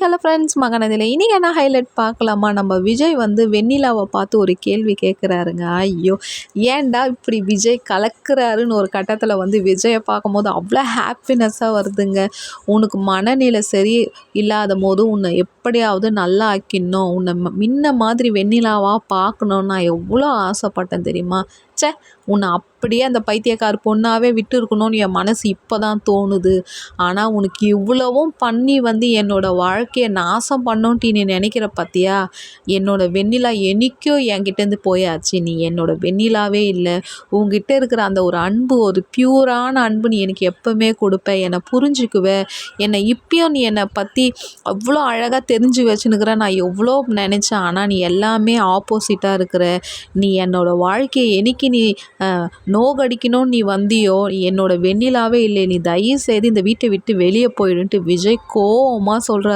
Hello friends மகனதில். இன்றைக்கி என்ன highlight பார்க்கலாமா? நம்ம விஜய் வந்து வெண்ணிலாவை பார்த்து ஒரு கேள்வி கேட்குறாருங்க. ஐயோ ஏன்டா இப்படி விஜய் கலக்குறாருன்னு ஒரு கட்டத்தில் வந்து விஜயை பார்க்கும்போது அவ்வளோ ஹாப்பினஸ்ஸாக வருதுங்க. உனக்கு மனநிலை சரி இல்லாத போது உன்னை எப்படியாவது நல்லா ஆக்கிடணும். உன்னை முன்ன மாதிரி வெண்ணிலாவாக பார்க்கணுன்னு நான் எவ்வளோ ஆசைப்பட்டேன் தெரியுமா? ச்சே உன்னை அப்படியே அந்த பைத்தியக்கார பொண்ணாகவே விட்டு இருக்கணும்னு என் மனசு இப்போ தான் தோணுது. ஆனால் உனக்கு இவ்வளவும் பண்ணி வந்து என்னோடய வாழ்க்கையை நாசம் பண்ணோன்ட்டு நீ நினைக்கிற பார்த்தியா என்னோடய வெண்ணிலா என்னைக்கோ என்கிட்டேருந்து போயாச்சு. நீ என்னோடய வெண்ணிலாவே இல்லை. உங்ககிட்ட இருக்கிற அந்த ஒரு அன்பு ஒரு பியூரான அன்பு நீ எனக்கு எப்போவுமே கொடுப்ப. என்னை புரிஞ்சுக்குவ. என்னை இப்பயும் நீ என்னை பற்றி அவ்வளோ அழகாக தெரிஞ்சு வச்சுன்னுக்கிற. நான் எவ்வளோ நினச்சேன். ஆனால் நீ எல்லாமே ஆப்போசிட்டாக இருக்கிற. நீ என்னோடய வாழ்க்கையை என்னைக்கு நீ நோகடிக்கணும்னு நீ வந்தியோ என்னோட வெண்ணிலாவே இல்லை நீ தயவு செய்து இந்த வீட்டை விட்டு வெளியே போயிடுன்ட்டு விஜய் கோவமாக சொல்கிற